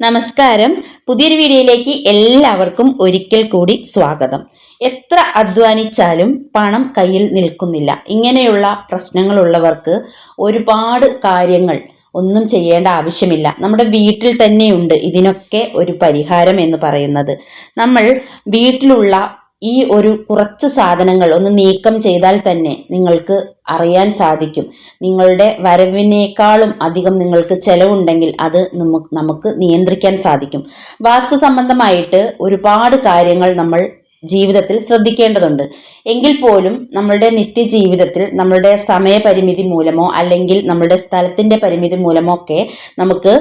നമസ്കാരം. പുതിയൊരു വീഡിയോയിലേക്ക് എല്ലാവർക്കും ഒരിക്കൽ കൂടി സ്വാഗതം. എത്ര അധ്വാനിച്ചാലും പണം കയ്യിൽ നിൽക്കുന്നില്ല. ഇങ്ങനെയുള്ള പ്രശ്നങ്ങളുള്ളവർക്ക് ഒരുപാട് കാര്യങ്ങൾ ഒന്നും ചെയ്യേണ്ട ആവശ്യമില്ല. നമ്മുടെ വീട്ടിൽ തന്നെയുണ്ട് ഇതിനൊക്കെ ഒരു പരിഹാരം എന്ന് പറയുന്നത്. നമ്മൾ വീട്ടിലുള്ള ഈ ഒരു കുറച്ച് സാധനങ്ങൾ ഒന്ന് നീക്കം ചെയ്താൽ തന്നെ നിങ്ങൾക്ക് അറിയാൻ സാധിക്കും. നിങ്ങളുടെ വരവിനേക്കാളും അധികം നിങ്ങൾക്ക് ചെലവുണ്ടെങ്കിൽ അത് നമുക്ക് നിയന്ത്രിക്കാൻ സാധിക്കും. വാസ്തു സംബന്ധമായിട്ട് ഒരുപാട് കാര്യങ്ങൾ നമ്മൾ ജീവിതത്തിൽ ശ്രദ്ധിക്കേണ്ടതുണ്ട്. എങ്കിൽ പോലും നമ്മളുടെ നിത്യജീവിതത്തിൽ നമ്മളുടെ സമയപരിമിതി മൂലമോ അല്ലെങ്കിൽ നമ്മളുടെ സ്ഥലത്തിന്റെ പരിമിതി മൂലമോ ഒക്കെ നമുക്ക്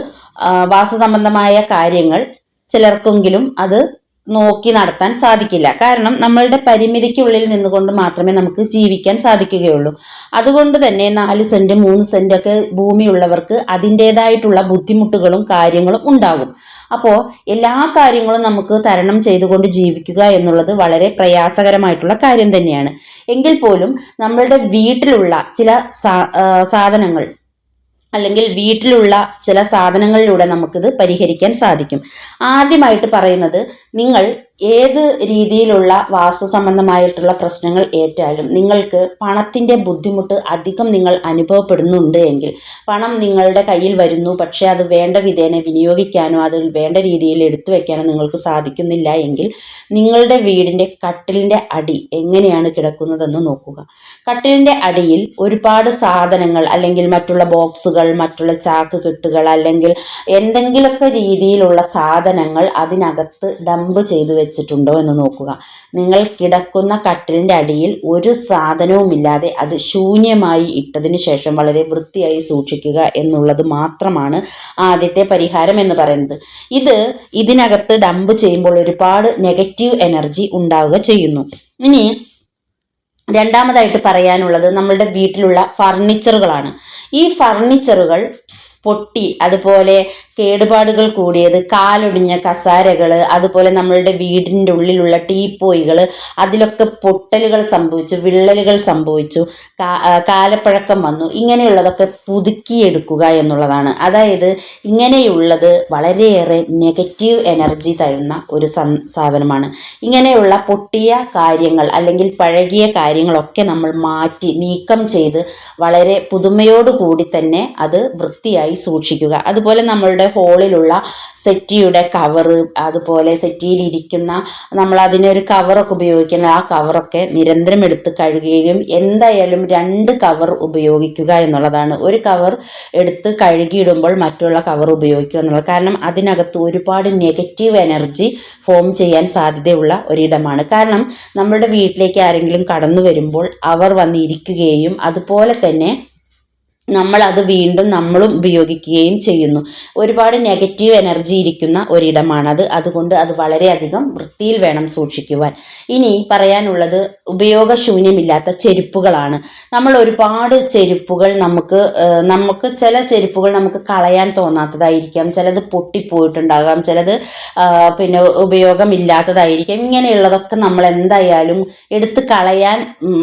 വാസ്തു സംബന്ധമായ കാര്യങ്ങൾ ചിലർക്കെങ്കിലും അത് നോക്കി നടത്താൻ സാധിക്കില്ല. കാരണം നമ്മളുടെ പരിമിതിക്കുള്ളിൽ നിന്നുകൊണ്ട് മാത്രമേ നമുക്ക് ജീവിക്കാൻ സാധിക്കുകയുള്ളൂ. അതുകൊണ്ട് തന്നെ നാല് സെന്റ് മൂന്ന് സെന്റ് ഒക്കെ ഭൂമിയുള്ളവർക്ക് അതിന്റെതായിട്ടുള്ള ബുദ്ധിമുട്ടുകളും കാര്യങ്ങളും ഉണ്ടാകും. അപ്പോൾ എല്ലാ കാര്യങ്ങളും നമുക്ക് തരണം ചെയ്തുകൊണ്ട് ജീവിക്കുക എന്നുള്ളത് വളരെ പ്രയാസകരമായിട്ടുള്ള കാര്യം തന്നെയാണ്. എങ്കിൽ പോലും നമ്മളുടെ വീട്ടിലുള്ള ചില സാധനങ്ങൾ അല്ലെങ്കിൽ വീട്ടിലുള്ള ചില സാധനങ്ങളിലൂടെ നമുക്കിത് പരിഹരിക്കാൻ സാധിക്കും. ആദ്യമായിട്ട് പറയുന്നത് നിങ്ങൾ ഏത് രീതിയിലുള്ള വാസ്തു സംബന്ധമായിട്ടുള്ള പ്രശ്നങ്ങൾ ഏറ്റാലും നിങ്ങൾക്ക് പണത്തിന്റെ ബുദ്ധിമുട്ട് അധികം നിങ്ങൾ അനുഭവപ്പെടുന്നുണ്ട് എങ്കിൽ പണം നിങ്ങളുടെ കയ്യിൽ വരുന്നു പക്ഷേ അത് വേണ്ട വിധേനെ വിനിയോഗിക്കാനോ അതിൽ വേണ്ട രീതിയിൽ എടുത്തു വയ്ക്കാനോ നിങ്ങൾക്ക് സാധിക്കുന്നില്ല എങ്കിൽ നിങ്ങളുടെ വീടിന്റെ കട്ടിലിന്റെ അടി എങ്ങനെയാണ് കിടക്കുന്നതെന്ന് നോക്കുക. കട്ടിലിന്റെ അടിയിൽ ഒരുപാട് സാധനങ്ങൾ അല്ലെങ്കിൽ മറ്റുള്ള ബോക്സുകൾ മറ്റുള്ള ചാക്ക് കെട്ടുകൾ അല്ലെങ്കിൽ എന്തെങ്കിലുമൊക്കെ രീതിയിലുള്ള സാധനങ്ങൾ അതിനകത്ത് ഡംപ് ചെയ്ത് വെച്ചിട്ടുണ്ടോ എന്ന് നോക്കുക. നിങ്ങൾ കിടക്കുന്ന കട്ടിലിന്റെ അടിയിൽ ഒരു സാധനവുമില്ലാതെ അത് ശൂന്യമായി ഇട്ടതിന് ശേഷം വളരെ വൃത്തിയായി സൂക്ഷിക്കുക എന്നുള്ളത് മാത്രമാണ് ആദ്യത്തെ പരിഹാരം എന്ന് പറയുന്നത്. ഇത് ഇതിനകത്ത് ഡംപ് ചെയ്യുമ്പോൾ ഒരുപാട് നെഗറ്റീവ് എനർജി ഉണ്ടാവുക ചെയ്യുന്നു. ഇനി രണ്ടാമതായിട്ട് പറയാനുള്ളത് നമ്മളുടെ വീട്ടിലുള്ള ഫർണിച്ചറുകളാണ്. ഈ ഫർണിച്ചറുകൾ പൊട്ടി അതുപോലെ കേടുപാടുകൾ കൂടിയത് കാലൊടിഞ്ഞ കസാരകൾ അതുപോലെ നമ്മളുടെ വീടിന്റെ ഉള്ളിലുള്ള ടീപ്പോയികൾ അതിലൊക്കെ പൊട്ടലുകൾ സംഭവിച്ചു വിള്ളലുകൾ സംഭവിച്ചു കാലപ്പഴക്കം വന്നു. ഇങ്ങനെയുള്ളതൊക്കെ പുതുക്കിയെടുക്കുക എന്നുള്ളതാണ്. അതായത് ഇങ്ങനെയുള്ളത് വളരെയേറെ നെഗറ്റീവ് എനർജി തരുന്ന ഒരു സാധനമാണ്. ഇങ്ങനെയുള്ള പൊട്ടിയ കാര്യങ്ങൾ അല്ലെങ്കിൽ പഴകിയ കാര്യങ്ങളൊക്കെ നമ്മൾ മാറ്റി നീക്കം ചെയ്ത് വളരെ പുതുമയോടുകൂടി തന്നെ അത് വൃത്തിയായി സൂക്ഷിക്കുക. അതുപോലെ നമ്മളുടെ ഹോളിലുള്ള സെറ്റിയുടെ കവറ് അതുപോലെ സെറ്റിയിലിരിക്കുന്ന നമ്മൾ അതിനൊരു കവറൊക്കെ ഉപയോഗിക്കുന്ന ആ കവറൊക്കെ നിരന്തരം എടുത്ത് കഴുകുകയും എന്തായാലും രണ്ട് കവർ ഉപയോഗിക്കുക എന്നുള്ളതാണ്. ഒരു കവർ എടുത്ത് കഴുകിയിടുമ്പോൾ മറ്റുള്ള കവർ ഉപയോഗിക്കുക എന്നുള്ളത്. കാരണം അതിനകത്ത് ഒരുപാട് നെഗറ്റീവ് എനർജി ഫോം ചെയ്യാൻ സാധ്യതയുള്ള ഒരിടമാണ്. കാരണം നമ്മളുടെ വീട്ടിലേക്ക് ആരെങ്കിലും കടന്നു വരുമ്പോൾ അവർ വന്നിരിക്കുകയും അതുപോലെ തന്നെ നമ്മൾ അത് വീണ്ടും നമ്മളും ഉപയോഗിക്കുകയും ചെയ്യുന്നു. ഒരുപാട് നെഗറ്റീവ് എനർജി ഇരിക്കുന്ന ഒരിടമാണത് അതുകൊണ്ട് അത് വളരെയധികം വൃത്തിയിൽ വേണം സൂക്ഷിക്കുവാൻ. ഇനി പറയാനുള്ളത് ഉപയോഗശൂന്യമില്ലാത്ത ചെരുപ്പുകളാണ്. നമ്മൾ ഒരുപാട് ചെരുപ്പുകൾ നമുക്ക് നമുക്ക് ചില ചെരുപ്പുകൾ നമുക്ക് കളയാൻ തോന്നാത്തതായിരിക്കാം. ചിലത് പൊട്ടിപ്പോയിട്ടുണ്ടാകാം. ചിലത് പിന്നെ ഉപയോഗമില്ലാത്തതായിരിക്കാം. ഇങ്ങനെയുള്ളതൊക്കെ നമ്മൾ എന്തായാലും എടുത്ത് കളയാൻ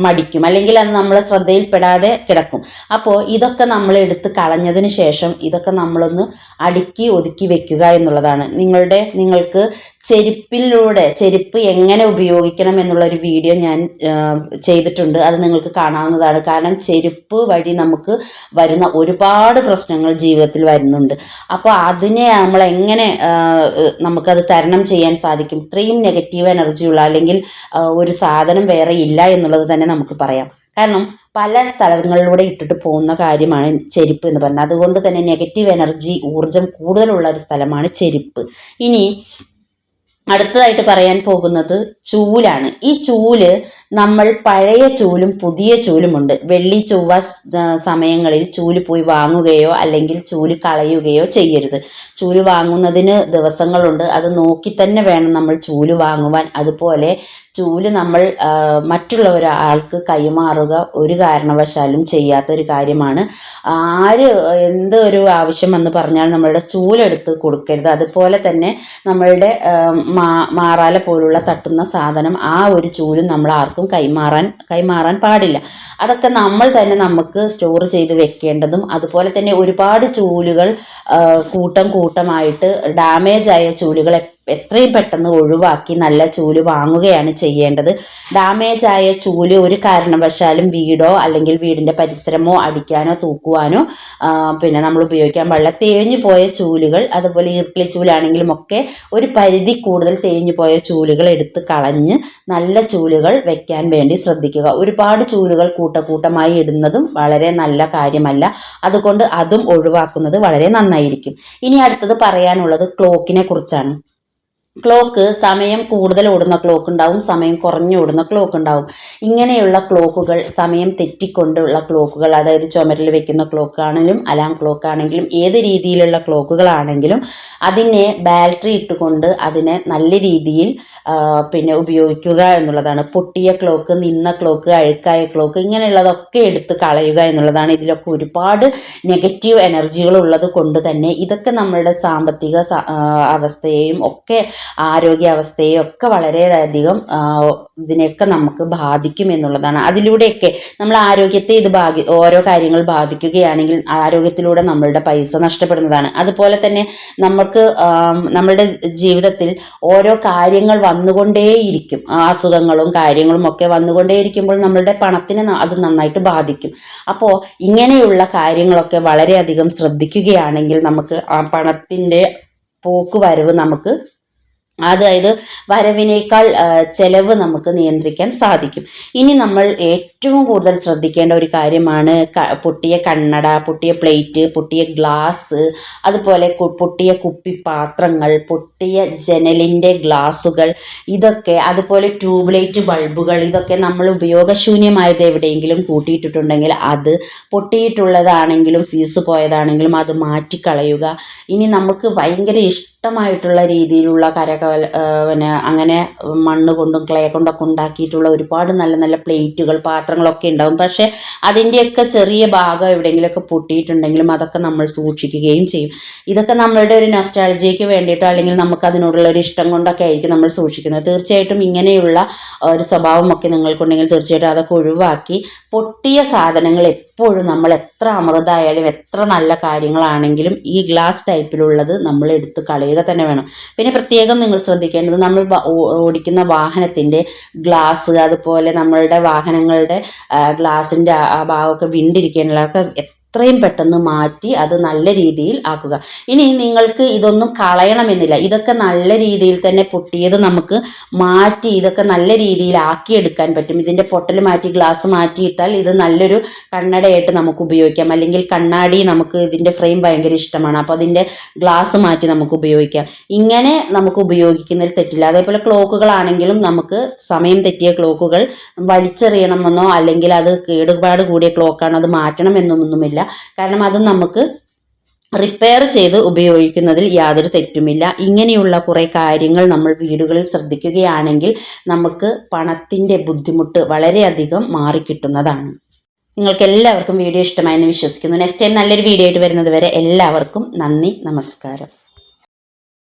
മടിക്കും. അല്ലെങ്കിൽ അത് നമ്മൾ ശ്രദ്ധയിൽപ്പെടാതെ കിടക്കും. അപ്പോൾ ഇതൊക്കെ നമ്മൾ എടുത്ത് കളഞ്ഞതിന് ശേഷം ഇതൊക്കെ നമ്മളൊന്ന് അടുക്കി ഒതുക്കി വെക്കുക എന്നുള്ളതാണ്. നിങ്ങളുടെ നിങ്ങൾക്ക് ചെരുപ്പിലൂടെ ചെരുപ്പ് എങ്ങനെ ഉപയോഗിക്കണം എന്നുള്ളൊരു വീഡിയോ ഞാൻ ചെയ്തിട്ടുണ്ട്. അത് നിങ്ങൾക്ക് കാണാവുന്നതാണ്. കാരണം ചെരുപ്പ് വഴി നമുക്ക് വരുന്ന ഒരുപാട് പ്രശ്നങ്ങൾ ജീവിതത്തിൽ വരുന്നുണ്ട്. അപ്പോൾ അതിനെ നമ്മൾ എങ്ങനെ നമുക്കത് തരണം ചെയ്യാൻ സാധിക്കും? ഇത്രയും നെഗറ്റീവ് എനർജിയുള്ള അല്ലെങ്കിൽ ഒരു സാധനം വേറെ ഇല്ല എന്നുള്ളത് തന്നെ നമുക്ക് പറയാം. കാരണം പല സ്ഥലങ്ങളിലൂടെ ഇട്ടിട്ട് പോകുന്ന കാര്യമാണ് ചെരുപ്പ് എന്ന് പറയുന്നത് അതുകൊണ്ട് തന്നെ നെഗറ്റീവ് എനർജി ഊർജം കൂടുതലുള്ള ഒരു സ്ഥലമാണ് ചെരുപ്പ്. ഇനി അടുത്തതായിട്ട് പറയാൻ പോകുന്നത് ചൂലാണ്. ഈ ചൂൽ നമ്മൾ പഴയ ചൂലും പുതിയ ചൂലുമുണ്ട്. വെള്ളി ചൊവ്വ സമയങ്ങളിൽ ചൂൽ പോയി വാങ്ങുകയോ അല്ലെങ്കിൽ ചൂൽ കളയുകയോ ചെയ്യരുത്. ചൂൽ വാങ്ങുന്നതിന് ദിവസങ്ങളുണ്ട്. അത് നോക്കി തന്നെ വേണം നമ്മൾ ചൂൽ വാങ്ങുവാൻ. അതുപോലെ ചൂൽ നമ്മൾ മറ്റുള്ള ഒരാൾക്ക് കൈമാറുക ഒരു കാരണവശാലും ചെയ്യാത്തൊരു കാര്യമാണ്. ആര് എന്ത് ഒരു ആവശ്യം എന്ന് പറഞ്ഞാൽ നമ്മളുടെ ചൂലെടുത്ത് കൊടുക്കരുത്. അതുപോലെ തന്നെ നമ്മളുടെ മാറാല പോലുള്ള തട്ടുന്ന സാധനം ആ ഒരു ചൂലും നമ്മൾ ആർക്കും കൈമാറാൻ കൈമാറാൻ പാടില്ല. അതൊക്കെ നമ്മൾ തന്നെ നമുക്ക് സ്റ്റോർ ചെയ്ത് വെക്കേണ്ടതും അതുപോലെ തന്നെ ഒരുപാട് ചൂലുകൾ കൂട്ടം കൂട്ടമായിട്ട് ഡാമേജ് ആയ ചൂലുകൾ എത്രയും പെട്ടെന്ന് ഒഴിവാക്കി നല്ല ചൂൽ വാങ്ങുകയാണ് ചെയ്യേണ്ടത്. ഡാമേജ് ആയ ചൂൽ ഒരു കാരണവശാലും വീടോ അല്ലെങ്കിൽ വീടിന്റെ പരിസരമോ അടിക്കാനോ തൂക്കുവാനോ പിന്നെ നമ്മൾ ഉപയോഗിക്കാൻ പാടില്ല. തേഞ്ഞു പോയ ചൂലുകൾ അതുപോലെ ഈർക്കിളി ചൂലാണെങ്കിലും ഒക്കെ ഒരു പരിധി കൂടുതൽ തേഞ്ഞു പോയ ചൂലുകൾ എടുത്ത് കളഞ്ഞ് നല്ല ചൂലുകൾ വെക്കാൻ വേണ്ടി ശ്രദ്ധിക്കുക. ഒരുപാട് ചൂലുകൾ കൂട്ടക്കൂട്ടമായി ഇടുന്നതും വളരെ നല്ല കാര്യമല്ല. അതുകൊണ്ട് അതും ഒഴിവാക്കുന്നത് വളരെ നന്നായിരിക്കും. ഇനി അടുത്തത് പറയാനുള്ളത് ക്ലോക്കിനെ കുറിച്ചാണ്. ക്ലോക്ക് സമയം കൂടുതൽ ഓടുന്ന ക്ലോക്ക് ഉണ്ടാവും സമയം കുറഞ്ഞു ഓടുന്ന ക്ലോക്ക് ഉണ്ടാവും. ഇങ്ങനെയുള്ള ക്ലോക്കുകൾ സമയം തെറ്റിക്കൊണ്ടുള്ള ക്ലോക്കുകൾ അതായത് ചുമരിൽ വെക്കുന്ന ക്ലോക്ക് ആണെങ്കിലും അലാം ക്ലോക്ക് ആണെങ്കിലും ഏത് രീതിയിലുള്ള ക്ലോക്കുകളാണെങ്കിലും അതിനെ ബാറ്ററി ഇട്ടുകൊണ്ട് അതിനെ നല്ല രീതിയിൽ പിന്നെ ഉപയോഗിക്കുക എന്നുള്ളതാണ്. പൊട്ടിയ ക്ലോക്ക് നിന്ന ക്ലോക്ക് അഴുക്കായ ക്ലോക്ക് ഇങ്ങനെയുള്ളതൊക്കെ എടുത്ത് കളയുക എന്നുള്ളതാണ്. ഇതിലൊക്കെ ഒരുപാട് നെഗറ്റീവ് എനർജികൾ ഉള്ളത് കൊണ്ട് തന്നെ ഇതൊക്കെ നമ്മളുടെ സാമ്പത്തിക അവസ്ഥയെയും ഒക്കെ ആരോഗ്യാവസ്ഥയെയും ഒക്കെ വളരെയധികം ഇതിനെയൊക്കെ നമുക്ക് ബാധിക്കും എന്നുള്ളതാണ്. അതിലൂടെയൊക്കെ നമ്മൾ ആരോഗ്യത്തെ ഇത് ബാധി ഓരോ കാര്യങ്ങൾ ബാധിക്കുകയാണെങ്കിൽ ആരോഗ്യത്തിലൂടെ നമ്മളുടെ പൈസ നഷ്ടപ്പെടുന്നതാണ്. അതുപോലെ തന്നെ നമുക്ക് നമ്മളുടെ ജീവിതത്തിൽ ഓരോ കാര്യങ്ങൾ വന്നുകൊണ്ടേയിരിക്കും. അസുഖങ്ങളും കാര്യങ്ങളും ഒക്കെ വന്നുകൊണ്ടേയിരിക്കുമ്പോൾ നമ്മളുടെ പണത്തിനെ അത് നന്നായിട്ട് ബാധിക്കും. അപ്പോൾ ഇങ്ങനെയുള്ള കാര്യങ്ങളൊക്കെ വളരെയധികം ശ്രദ്ധിക്കുകയാണെങ്കിൽ നമുക്ക് ആ പണത്തിന്റെ പോക്ക് വരവ് നമുക്ക് അതായത് വരവിനേക്കാൾ ചെലവ് നമുക്ക് നിയന്ത്രിക്കാൻ സാധിക്കും. ഇനി നമ്മൾ ഏറ്റവും കൂടുതൽ ശ്രദ്ധിക്കേണ്ട ഒരു കാര്യമാണ് പൊട്ടിയ കണ്ണട പൊട്ടിയ പ്ലേറ്റ് പൊട്ടിയ ഗ്ലാസ് അതുപോലെ പൊട്ടിയ കുപ്പി പാത്രങ്ങൾ പൊട്ടിയ ജനലിന്റെ ഗ്ലാസുകൾ ഇതൊക്കെ അതുപോലെ ട്യൂബ് ലൈറ്റ് ബൾബുകൾ ഇതൊക്കെ നമ്മൾ ഉപയോഗശൂന്യമായത് എവിടെയെങ്കിലും കൂട്ടിയിട്ടിട്ടുണ്ടെങ്കിൽ അത് പൊട്ടിയിട്ടുള്ളതാണെങ്കിലും ഫ്യൂസ് പോയതാണെങ്കിലും അത് മാറ്റിക്കളയുക. ഇനി നമുക്ക് ഭയങ്കര ഇഷ്ടമായിട്ടുള്ള രീതിയിലുള്ള കരകല ആ, പിന്നെ അങ്ങനെ മണ്ണ് കൊണ്ടും ക്ലേ കൊണ്ടൊക്കെ ഉണ്ടാക്കിയിട്ടുള്ള ഒരുപാട് നല്ല നല്ല പ്ലേറ്റുകൾ പാത്രങ്ങളൊക്കെ ഉണ്ടാവും. പക്ഷേ അതിന്റെയൊക്കെ ചെറിയ ഭാഗം എവിടെയെങ്കിലുമൊക്കെ പൊട്ടിയിട്ടുണ്ടെങ്കിലും അതൊക്കെ നമ്മൾ സൂക്ഷിക്കുകയും ചെയ്യും. ഇതൊക്കെ നമ്മളുടെ ഒരു നൊസ്റ്റാൾജിയയ്ക്ക് വേണ്ടിയിട്ടോ അല്ലെങ്കിൽ നമുക്ക് അതിനോടുള്ള ഒരു ഇഷ്ടം കൊണ്ടൊക്കെ ആയിരിക്കും നമ്മൾ സൂക്ഷിക്കുന്നത്. തീർച്ചയായിട്ടും ഇങ്ങനെയുള്ള ഒരു സ്വഭാവമൊക്കെ നിങ്ങൾക്കുണ്ടെങ്കിൽ തീർച്ചയായിട്ടും അതൊക്കെ ഒഴിവാക്കി പൊട്ടിയ സാധനങ്ങൾ എപ്പോഴും നമ്മൾ എത്ര അമൃതായാലും എത്ര നല്ല കാര്യങ്ങളാണെങ്കിലും ഈ ഗ്ലാസ് ടൈപ്പിലുള്ളത് നമ്മൾ എടുത്ത് കളയുക തന്നെ വേണം. പിന്നെ പ്രത്യേകം നിങ്ങൾ ശ്രദ്ധിക്കേണ്ടത് നമ്മൾ ഓടിക്കുന്ന വാഹനത്തിന്റെ ഗ്ലാസ് അതുപോലെ നമ്മളുടെ വാഹനങ്ങളുടെ ഗ്ലാസിന്റെ ആ ഭാഗമൊക്കെ വിണ്ടിരിക്കാനുള്ളതൊക്കെ എത്രയും പെട്ടെന്ന് മാറ്റി അത് നല്ല രീതിയിൽ ആക്കുക. ഇനി നിങ്ങൾക്ക് ഇതൊന്നും കളയണമെന്നില്ല. ഇതൊക്കെ നല്ല രീതിയിൽ തന്നെ പൊട്ടിയത് നമുക്ക് മാറ്റി ഇതൊക്കെ നല്ല രീതിയിൽ ആക്കിയെടുക്കാൻ പറ്റും. ഇതിന്റെ പൊട്ടൽ മാറ്റി ഗ്ലാസ് മാറ്റിയിട്ടാൽ ഇത് നല്ലൊരു കണ്ണടയായിട്ട് നമുക്ക് ഉപയോഗിക്കാം. അല്ലെങ്കിൽ കണ്ണാടി നമുക്ക് ഇതിന്റെ ഫ്രെയിം ഭയങ്കര ഇഷ്ടമാണ്. അപ്പോൾ അതിന്റെ ഗ്ലാസ് മാറ്റി നമുക്ക് ഉപയോഗിക്കാം. ഇങ്ങനെ നമുക്ക് ഉപയോഗിക്കുന്നതിൽ തെറ്റില്ല. അതേപോലെ ക്ലോക്കുകളാണെങ്കിലും നമുക്ക് സമയം തെറ്റിയ ക്ലോക്കുകൾ വലിച്ചെറിയണമെന്നോ അല്ലെങ്കിൽ അത് കേടുപാട് കൂടിയ ക്ലോക്കാണ് അത് മാറ്റണമെന്നൊന്നുമില്ല കാരണം അത് നമുക്ക് റിപ്പയർ ചെയ്ത് ഉപയോഗിക്കുന്നതിൽ യാതൊരു തെറ്റുമില്ല. ഇങ്ങനെയുള്ള കുറേ കാര്യങ്ങൾ നമ്മൾ വീടുകളിൽ ശ്രദ്ധിക്കുകയാണെങ്കിൽ നമുക്ക് പണത്തിന്റെ ബുദ്ധിമുട്ട് വളരെയധികം മാറിക്കിട്ടുന്നതാണ്. നിങ്ങൾക്ക് എല്ലാവർക്കും വീഡിയോ ഇഷ്ടമായെന്ന് വിശ്വസിക്കുന്നു. നെക്സ്റ്റ് ടൈം നല്ലൊരു വീഡിയോ ആയിട്ട് വരുന്നത് വരെ എല്ലാവർക്കും നന്ദി നമസ്കാരം.